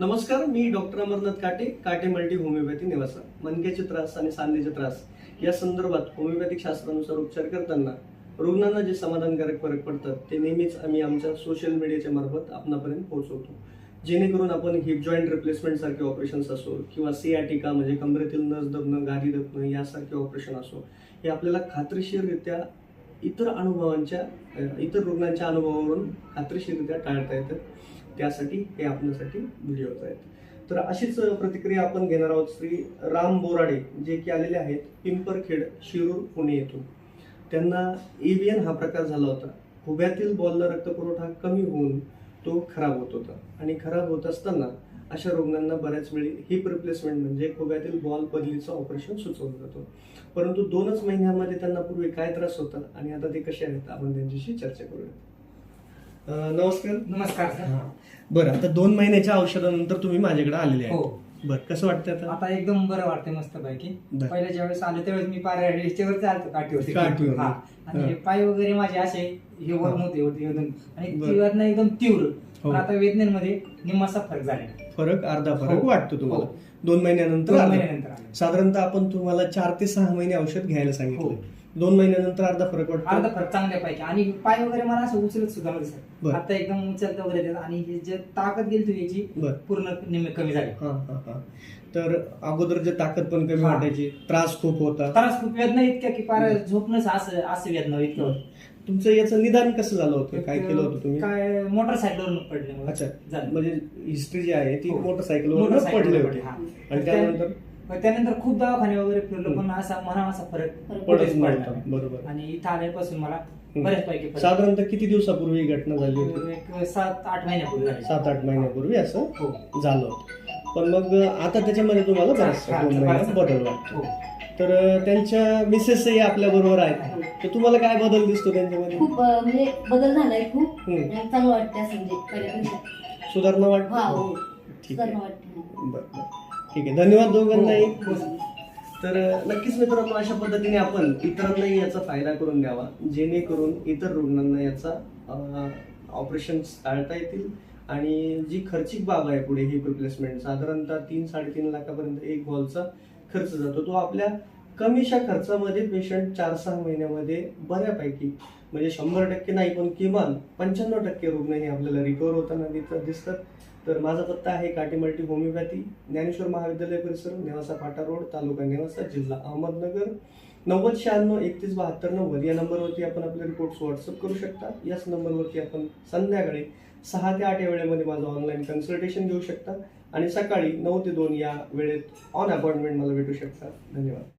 नमस्कार मी डॉक्टर अमरनाथ काटे काटे मल्टी होमिओपॅथी निवासा. मनक्याचे त्रास आणि सांधेचे त्रास या संदर्भात होमिओपॅथिक शास्त्रानुसार उपचार करताना रुग्णांना जे समाधानकारक फरक पडतात ते नेहमीच आम्ही आमच्या सोशल मीडियाच्या मार्फत आपणापर्यंत पोहोचवतो. जेणेकरून आपण हिप जॉईंट रिप्लेसमेंट सारखे ऑपरेशन्स असो किंवा सियाटिका म्हणजे कमरेतील नस दबणं गादी दबणं यासारखे ऑपरेशन असो हे आपल्याला खात्रीशीररित्या इतर अनुभवांच्या इतर रुग्णांच्या अनुभवावरून खात्रीशीररित्या टाळता येतं त्यासाठी हे आपल्यासाठी व्हिडिओज आहेत तर अशीच प्रतिक्रिया आपण घेणार आहोत श्री राम बोराडे जे की आलेले आहेत पिंपरखेड शिरूर पुणे येथून. त्यांना एव्हियन हा प्रकार झाला होता. खुब्यातील बॉलला रक्तपुरवठा कमी होऊन तो खराब होत होता. आणि खराब होत असताना अशा रुग्णांना बऱ्याच वेळी हिप रिप्लेसमेंट म्हणजे खुब्यातील बॉल बदलीचं ऑपरेशन सुचवलं जातं. परंतु दोनच महिन्यामध्ये त्यांना पूर्वी काय त्रास होता आणि आता ते कसे आहेत आपण त्यांच्याशी चर्चा करूया. नमस्कार. नमस्कार सर. बरं आता दोन महिन्याच्या औषधानंतर तुम्ही माझ्याकडे आलेले हो आहे बरं कसं वाटतं आता आता एकदम बरं वाटतंय मस्त पैकी बरं. पहिल्या ज्या वेळेस आलो त्यावेळेस मी पार याच्यावर चालतो काठीवरती काठीवर. हा आणि हा. हे पाय वगैरे माझे असे हे वर हा. होते होते एकदम आणि बरं. ती वेदना एकदम तीव्र हो. पण आता वेदनेमध्ये निम्मासा फरक झालेला फरक अर्धा फरक हो. वाटतो तुम्हाला हो. दोन महिन्यानंतर दोन अर्धा. महिन्यानंतर आले. साधारणतः आपण तुम्हाला चार ते सहा महिने औषध घ्यायला सांगितलं हो. दोन महिन्यानंतर अर्धा फरक अर्धा वाटतो फरक चांगल्यापैकी आणि पाय वगैरे मला असं उचलत सुद्धा नव्हते सर बरं. आता एकदम उचलत वगैरे आणि हे जे ताकद गेली होती याची बरं पूर्ण निम्मे कमी झाली हा हा हा तर अगोदर जे ताकद पण कमी हा. वाटायची त्रास खूप होता त्रास खूप वेदना इतक्या की पार झोपणंच असं असं वेदना इतकं होतं. तुमचं याचं निदान कसं झालं होतं काय केलं होतं तुम्ही काय मोटरसायकलवरून पडले. अच्छा झालं. म्हणजे हिस्ट्री जी आहे ती हो. मोटरसायकलवर मोटरसायकलवर पडले पडले, होते हा. आणि त्यानंतर पण त्यानंतर खूप दवाखाने वगैरे फिरलो. पण असा मना असा फरक पडत पडला. बरोबर. आणि इथं आल्यापासून मला हम्म. बऱ्याचपैकी फरक साधारणतः किती दिवसापूर्वी ही घटना झाली होती? एक सात आठ महिन्यापूर्वी झाली. सात आठ महिन्यापूर्वी असं हो. झालं होतं. पण मग आता त्याच्यामध्ये तुम्हाला बराचसा हा, दोन महिन्यात बदल वाटतो. हो. तर त्यांच्या मिसेसही आपल्या बरोबर आहेत. तर तुम्हाला काय बदल दिसतो त्यांच्यामध्ये? खूप अं, म्हणजे बदल झालाय खूप. हम्म. आणि चांगलं वाटतं असं म्हणजे. पहिल्यापेक्षा सुधारणा हा वाटतो हो. ठीक आहे. सुधारणा वाटते. बरं बरं. ठीक आहे. धन्यवाद दोघांनाही हो. तर नक्कीच मित्रांनो अशा पद्धतीने आपण इतरांनाही याचा फायदा करून द्यावा जेणेकरून इतर रुग्णांना याचा ऑपरेशन टाळता येतील. आणि जी खर्चिक बाब आहे पुढे ही रिप्लेसमेंट साधारणतः तीन साडेतीन लाखापर्यंत एक बॉलचा खर्च जातो. तो आपल्या कमीशा खर्चामध्ये पेशंट चार सहा महिन्यामध्ये बऱ्यापैकी म्हणजे शंभर टक्के नाही पण किमान पंच्याण्णव टक्के रुग्ण हे आपल्याला रिकवर होताना दिस- दिसतात. तर माझा पत्ता आहे काटीमल्टी होमिओपॅथी ज्ञानेश्वर महाविद्यालय परिसर नेवासा फाटा रोड तालुका नेवासा जिल्हा अहमदनगर. नव्वद शहाण्णव एकतीस बहात्तर नव्वद या नंबरवरती आपण आपले रिपोर्ट्स व्हॉट्सअप करू शकता. याच नंबरवरती आपण संध्याकाळी सहा ते आठ या वेळेमध्ये माझं ऑनलाईन कन्सल्टेशन घेऊ शकता. आणि सकाळी नऊ ते दोन या वेळेत ऑन अपॉइंटमेंट मला भेटू शकता. धन्यवाद.